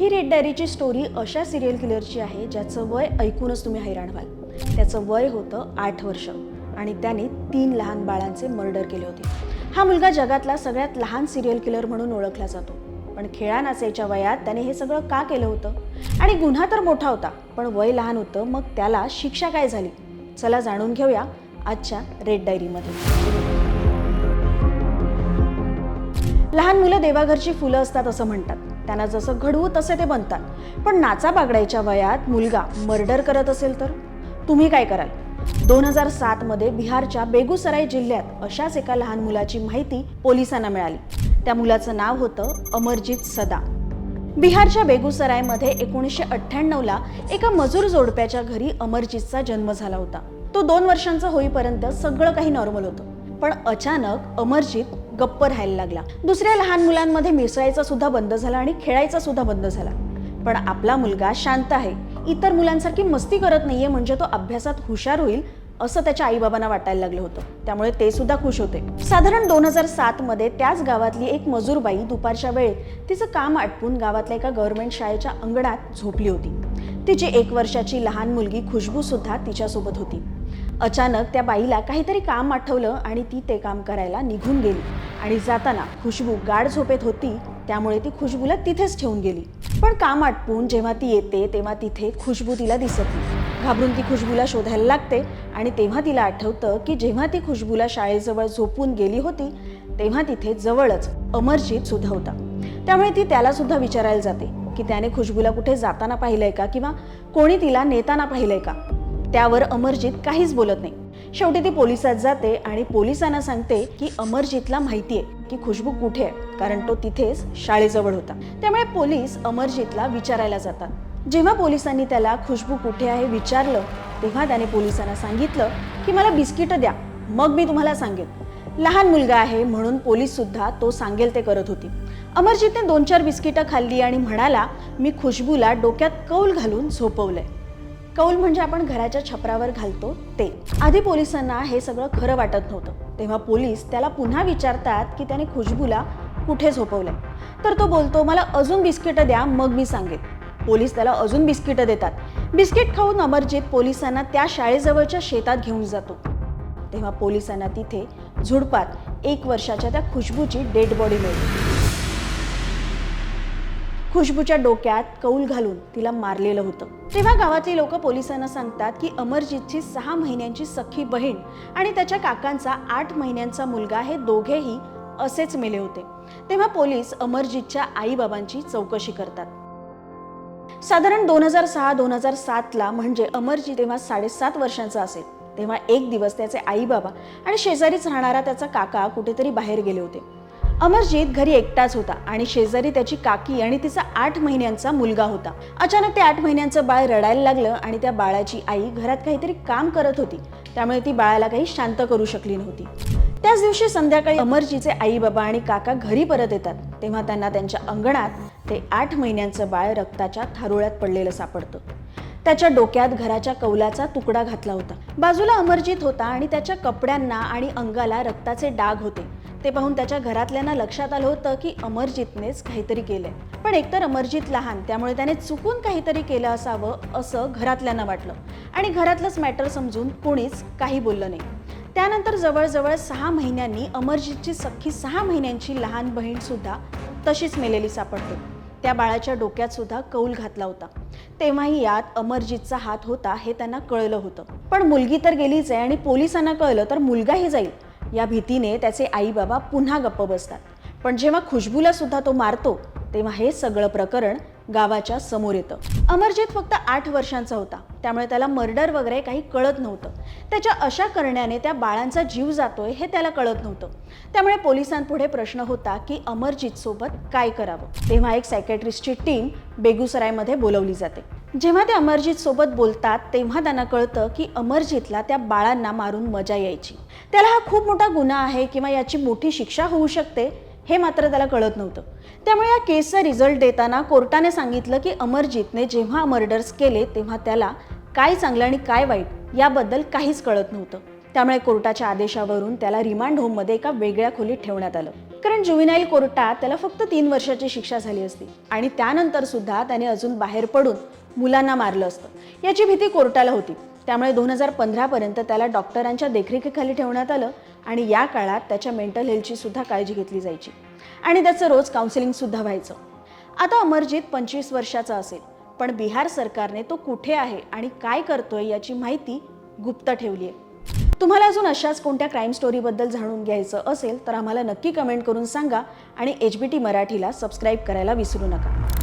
ही red डायरीची story अशा serial किलरची आहे ज्याचं वय ऐकूनच तुम्ही हैराण व्हाल. त्याचं वय होतं आठ वर्ष आणि त्याने तीन लहान बाळांचे मर्डर केले होते. हा मुलगा जगातला सगळ्यात लहान सिरियल किलर म्हणून ओळखला जातो. पण खेळा नाचायच्या वयात त्याने हे सगळं का केलं होतं? आणि गुन्हा तर मोठा होता पण वय लहान होतं मग त्याला शिक्षा काय झाली? चला जाणून घेऊया आजच्या रेड डायरीमध्ये. लहान मुलं देवाघरची फुलं असतात असं म्हणतात. त्यांना जसं घडवू तसे ते बनतात. पण नाचा बागडायच्या वयात मुलगा मर्डर करत असेल तर? तुम्ही काय कराल? दोन हजार सातमध्ये बिहारच्या बेगुसराय जिल्ह्यात अशाच एका लहान मुलाची माहिती पोलिसांना मिळाली. त्या मुलाचं नाव होतं अमरजित सदा. बिहारच्या बेगुसरायमध्ये एकोणीसशे अठ्ठ्याण्णवला एका मजूर जोडप्याच्या घरी अमरजितचा जन्म झाला होता. तो दोन वर्षांचा होईपर्यंत सगळं काही नॉर्मल होतं. पण अचानक अमरजित गप्प राहायला लागला. दुसऱ्या लहान मुलांमध्ये मिसळायचा सुद्धा बंद झाला आणि खेळायचा सुद्धा बंद झाला. पण आपला मुलगा शांत आहे. इतर मुलांसारखी मस्ती करत नाहीये म्हणजे तो अभ्यासात हुशार होईल असं त्याच्या आईबाबांना वाटायला लागलं होतं. त्यामुळे ते सुद्धा खुश होते. साधारण दोन हजार सात मध्ये त्याच गावातली एक मजूरबाई दुपारच्या वेळेत तिचं काम आटपून गावातल्या एका गव्हर्नमेंट शाळेच्या अंगणात झोपली होती. तिची एक वर्षाची लहान मुलगी खुशबू सुद्धा तिच्यासोबत होती. अचानक त्या बाईला काहीतरी काम आठवलं आणि ती ते काम करायला निघून गेली. आणि जाताना खुशबू गाढ झोपेत होती त्यामुळे ती खुशबूला तिथेच ठेवून गेली. पण काम आटपून जेव्हा ती येते तेव्हा तिथे खुशबू तिला दिसत नाही. घाबरून ती खुशबूला शोधायला लागते आणि तेव्हा तिला आठवतं की जेव्हा ती खुशबूला शाळेजवळ झोपून गेली होती तेव्हा तिथे जवळच अमरजीत सुद्धा होता. त्यामुळे ती त्याला सुद्धा विचारायला जाते की त्याने खुशबूला कुठे जाताना पाहिलंय का किंवा कोणी तिला नेताना पाहिलंय का? त्यावर अमरजीत काहीच बोलत नाही. शेवटी ती पोलिसात जाते आणि पोलिसांना सांगते की अमरजीतला माहिती आहे की खुशबू कुठे आहे कारण तो तिथेच शाळेजवळ होता. त्यामुळे पोलीस अमरजीतला विचारायला जातात. जेव्हा पोलिसांनी त्याला खुशबू कुठे आहे विचारलं तेव्हा त्याने पोलिसांना सांगितलं की मला बिस्किटं द्या मग मी तुम्हाला सांगेन. लहान मुलगा आहे म्हणून पोलीस सुद्धा तो सांगेल ते करत होती. अमरजीतने दोन चार बिस्किटं खाल्ली आणि म्हणाला मी खुशबूला डोक्यात कौल घालून झोपवलंय. कौल म्हणजे आपण घराच्या छपरावर घालतो ते. आधी पोलिसांना हे सगळं खरं वाटत नव्हतं. तेव्हा पोलीस त्याला पुन्हा विचारतात की त्याने खुशबूला कुठे झोपवलंय? तर तो बोलतो मला अजून बिस्किटं द्या मग मी सांगेन. पोलीस त्याला अजून बिस्किटं देतात. बिस्किट खाऊन अमरजीत पोलिसांना त्या शाळेजवळच्या शेतात घेऊन जातो. तेव्हा पोलिसांना तिथे झुडपात एक वर्षाच्या त्या खुशबूची डेड बॉडी मिळते. खुशबूच्या डोक्यात कौल घालून तिला मारलेलं होतं. तेव्हा गावातली लोक पोलिसांना सांगतात की अमरजीतची सहा महिन्यांची सख्खी बहीण आणि त्याच्या काकांचा आठ महिन्यांचा मुलगा हे दोघेही असेच मेले होते. तेव्हा पोलीस अमरजीतच्या आईबाबांची चौकशी करतात. साधारण दोन हजार सहा दोन हजार सातला म्हणजे अमरजीत तेव्हा साडेसात वर्षांचा असेल. तेव्हा एक दिवस त्याचे आई बाबा आणि शेजारीच राहणारा त्याचा काका कुठेतरी बाहेर गेले होते. अमरजीत घरी एकटाच होता आणि शेजारी त्याची काकी आणि तिचा आठ महिन्यांचा मुलगा होता. अचानक ते आठ महिन्यांचं बाळ रडायला लागलं आणि त्या बाळाची आई घरात काहीतरी काम करत होती. त्यामुळे ती बाळाला काही शांत करू शकली नव्हती. त्याच दिवशी संध्याकाळी अमरजीचे आई बाबा आणि काका घरी परत येतात. तेव्हा त्यांना त्यांच्या अंगणात ते आठ महिन्यांचं बाळ रक्ताच्या थारोळ्यात पडलेलं सापडतं. त्याच्या डोक्यात घराच्या कौलाचा तुकडा घातला होता. बाजूला अमरजीत होता आणि त्याच्या कपड्यांना आणि अंगाला रक्ताचे डाग होते. ते पाहून त्याच्या घरातल्यांना लक्षात आलं होतं की अमरजीतनेच काहीतरी केलंय. पण एकतर अमरजीत लहान त्यामुळे त्याने चुकून काहीतरी केलं असावं असं घरातल्यांना वाटलं. आणि घरातलंच मॅटर समजून कोणीच काही बोललं नाही. त्यानंतर जवळजवळ सहा महिन्यांनी अमरजीतची सख्खी सहा महिन्यांची लहान बहीण सुद्धा तशीच मेलेली सापडते. त्या बाळाच्या डोक्यात सुद्धा कौल घातला होता. तेव्हाही यात अमरजीतचा हात होता हे त्यांना कळलं होतं. पण मुलगी तर गेलीच आहे आणि पोलिसांना कळलं तर मुलगाही जाईल. या भीतीने त्याचे आई बाबा पुन्हा गप्प बसतात. पण जेव्हा खुशबूला सुद्धा तो मारतो तेव्हा हे सगळं प्रकरण गावाच्या समोर येतं. अमरजीत फक्त आठ वर्षांचा होता. त्यामुळे त्याला मर्डर वगैरे काही कळत नव्हतं. त्याच्या अशा करण्याने त्या बाळांचा जीव जातोय हे त्याला कळत नव्हतं. त्यामुळे पोलिसांपुढे प्रश्न होता की अमरजीत सोबत काय करावं? तेव्हा एक सायकॅट्रिस्टची टीम बेगुसरायमध्ये बोलवली जाते. जेव्हा ते अमरजीत सोबत बोलतात तेव्हा त्यांना कळतं की अमरजीतला त्या बाळांना मारून मजा यायची. त्याला हा खूप मोठा गुन्हा आहे किंवा याची मोठी शिक्षा होऊ शकते हे मात्र त्याला कळत नव्हतं. त्यामुळे या केसचा रिझल्ट देताना कोर्टाने सांगितलं की अमरजीतने जेव्हा मर्डर्स केले तेव्हा त्याला काय चांगलं आणि काय वाईट याबद्दल काहीच कळत नव्हतं. त्यामुळे कोर्टाच्या आदेशावरून त्याला रिमांड होममध्ये एका वेगळ्या खोलीत ठेवण्यात आलं. कारण जुविनाईल कोर्टात त्याला फक्त तीन वर्षाची शिक्षा झाली असती आणि त्यानंतर सुद्धा त्याने अजून बाहेर पडून मुलांना मारलं असतं. याची भीती कोर्टाला होती. त्यामुळे दोन हजार पंधरापर्यंत त्याला डॉक्टरांच्या देखरेखीखाली ठेवण्यात आलं आणि या काळात त्याच्या मेंटल हेल्थची सुद्धा काळजी घेतली जायची. आणि त्याचं रोज काउन्सिलिंगसुद्धा व्हायचं. आता अमरजीत पंचवीस वर्षाचा असेल पण बिहार सरकारने तो कुठे आहे आणि काय करतोय याची माहिती गुप्त ठेवली आहे. तुम्हाला अजून अशाच कोणत्या क्राईम स्टोरीबद्दल जाणून घ्यायचं असेल तर आम्हाला नक्की कमेंट करून सांगा आणि एच बी टी मराठीला सबस्क्राईब करायला विसरू नका.